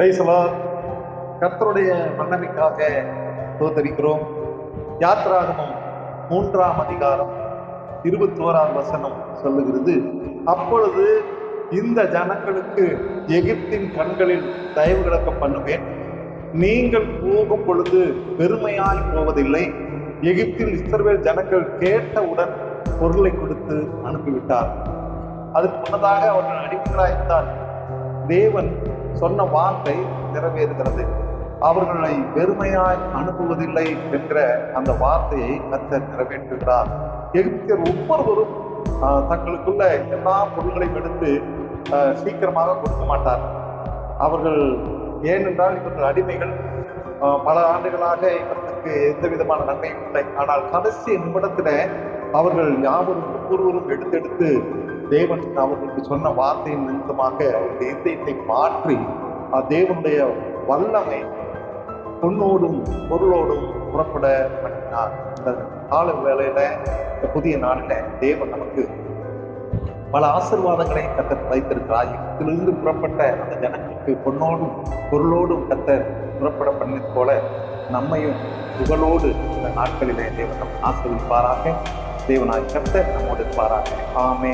பேசலா கர்த்தருடைய மன்னமிக்காக தோத்தரிக்கிறோம். யாத்ராகமும் மூன்றாம் அதிகாரம் இருபத்தி ஓராம் வசனம் சொல்லுகிறது. அப்பொழுது இந்த ஜனங்களுக்கு எகிப்தின் கண்களில் தயவு கிடக்க பண்ணுவேன். நீங்கள் போகும் பொழுது பெருமையாய் போவதில்லை. எகிப்தில் இஸ்ரவேல் ஜனங்கள் கேட்டவுடன் பொருளை கொடுத்து அனுப்பிவிட்டார் அதுக்கு முன்னதாக அவர்கள் அடிமைகளாய்த்தான். தேவன் சொன்ன வார்த்தை நிறைவேறுகிறது. அவர்களை வெறுமையாய் அனுப்புவதில்லை என்கிற அந்த வார்த்தையை கர்த்தர் நிறைவேற்றுகிறார் எகிப்தியர் ஒவ்வொருவரும் தங்களுக்குள்ள எல்லா பொருள்களையும் எடுத்து சீக்கிரமாக கொடுக்க மாட்டார். அவர்கள் ஏனென்றால் இவர்கள் அடிமைகள். பல ஆண்டுகளாக இவர்களுக்கு எந்த விதமான நன்மையும் இல்லை. ஆனால் கடைசி நிமிடத்தில் அவர்கள் யாவரும் ஒவ்வொருவரும் எடுத்தெடுத்து தேவன் அவர்களுக்கு சொன்ன வார்த்தையின் நிமித்தமாக அவருடைய இதயத்தை மாற்றி அஹ், தேவனுடைய வல்லமை பொன்னோடும் பொருளோடும் புறப்பட பண்ணினார் இந்த கால வேலையில இந்த புதிய நாளில தேவன் நமக்கு பல ஆசிர்வாதங்களை கத்தர் வைத்திருக்கிறார் இதிலிருந்து புறப்பட்ட அந்த ஜனங்களுக்கு பொண்ணோடும் பொருளோடும் கத்தர் புறப்பட பண்ணது போல நம்மையும் புகழோடு இந்த நாட்களிலே தேவன் நம் ஆசீர்வதிப்பாராக. தேவனாய் கத்தர் நம்மோடு இருப்பாராக. ஆமே